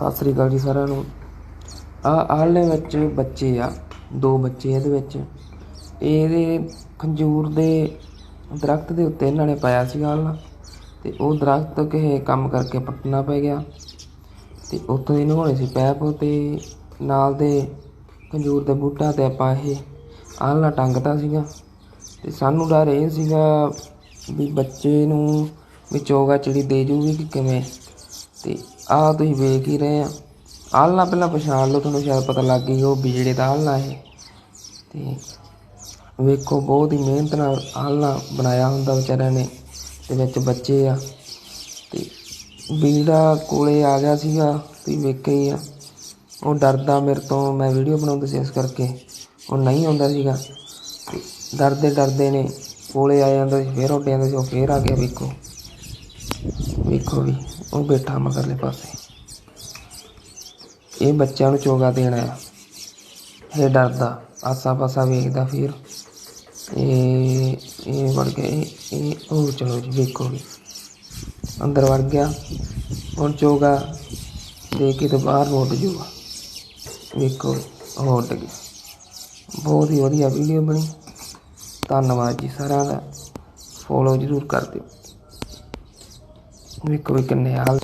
ਸਤਿ ਸ੍ਰੀ ਅਕਾਲ ਜੀ ਸਾਰਿਆਂ ਨੂੰ। ਆ ਆਲੇ ਵਿੱਚ ਬੱਚੇ ਆ, ਦੋ ਬੱਚੇ ਇਹਦੇ ਵਿੱਚ। ਇਹਦੇ ਖੰਜੂਰ ਦੇ ਦਰਖਤ ਦੇ ਉੱਤੇ ਇਹਨਾਂ ਨੇ ਪਾਇਆ ਸੀ ਆਲਣਾ ਤੇ ਉਹ ਦਰਖਤ ਕਿਸੇ ਕੰਮ ਕਰਕੇ ਪੱਟਣਾ ਪੈ ਗਿਆ ਤੇ ਉੱਥੋਂ ਦੀ ਨਹਾਉਣੇ ਸੀ ਪੈਪ ਤੇ ਨਾਲ ਦੇ ਖੰਜੂਰ ਦੇ ਬੂਟਾ ਤੇ ਆਪਾਂ ਇਹ ਆਲਣਾ ਟੰਗਤਾ ਸੀਗਾ ਤੇ ਸਾਨੂੰ ਡਰ ਇਹ ਸੀਗਾ ਵੀ ਬੱਚੇ ਨੂੰ ਵੀ ਚੋਗਾ ਚਿੜੀ ਦੇ ਜੂਗੀ ਕਿ ਕਿਵੇਂ ਤੇ ਆਹ ਤੁਸੀਂ ਵੇਖ ਹੀ ਰਹੇ ਆ। ਆਲਣਾ ਪਹਿਲਾਂ ਪਛਾਣ ਲਓ, ਤੁਹਾਨੂੰ ਸ਼ਾਇਦ ਪਤਾ ਲੱਗ ਗਈ ਉਹ ਬਿਜੜੇ ਦਾ ਆਲਣਾ ਹੈ ਤੇ ਵੇਖੋ, ਬਹੁਤ ਹੀ ਮਿਹਨਤ ਨਾਲ ਆਲਣਾ ਬਣਾਇਆ ਹੁੰਦਾ ਵਿਚਾਰਿਆਂ ਨੇ, ਤੇ ਵਿੱਚ ਬੱਚੇ ਆ। ਤੇ ਬਿਜੜਾ ਕੋਲੇ ਆ ਗਿਆ ਸੀਗਾ, ਤੁਸੀਂ ਵੇਖਿਆ ਹੀ ਆ। ਉਹ ਡਰਦਾ ਮੇਰੇ ਤੋਂ, ਮੈਂ ਵੀਡੀਓ ਬਣਾਉਂਦਾ ਸੀ ਇਸ ਕਰਕੇ, ਉਹ ਨਹੀਂ ਆਉਂਦਾ ਸੀਗਾ। ਤੇ ਡਰਦੇ ਡਰਦੇ ਨੇ, ਕੋਲੇ ਆ ਜਾਂਦਾ ਸੀ, ਫੇਰ ਉੱਡ ਜਾਂਦਾ ਸੀ, ਉਹ ਫੇਰ ਆ ਗਿਆ ਵੇਖੋ। ਵੇਖੋ ਵੀ, ਉਹ ਬੈਠਾ ਮਗਰਲੇ ਪਾਸੇ। ਇਹ ਬੱਚਿਆਂ ਨੂੰ ਚੋਗਾ ਦੇਣਾ ਆ ਇਹ ਡਰਦਾ ਆਸਾ ਪਾਸਾ ਵੇਖਦਾ ਫਿਰ। ਇਹ ਇਹ ਵੜ ਗਿਆ ਇਹ ਇਹ ਉਹ ਚਲੋ ਜੀ, ਵੇਖੋ ਵੀ। ਅੰਦਰ ਵੜ ਗਿਆ, ਹੁਣ ਚੋਗਾ ਦੇ ਕੇ ਤੇ ਬਾਹਰ ਨੂੰ ਉੱਡ ਜੂਗਾ ਵੇਖੋ ਉਹ ਉੱਡ ਗਿਆ। ਬਹੁਤ ਹੀ ਵਧੀਆ ਵੀਡੀਓ ਬਣੀ। ਧੰਨਵਾਦ ਜੀ ਸਾਰਿਆਂ ਦਾ। ਫੋਲੋ ਜ਼ਰੂਰ ਕਰ ਦਿਓ। ਵੇਖੋ ਵੀ ਕਿੰਨੇ ਹਾਲ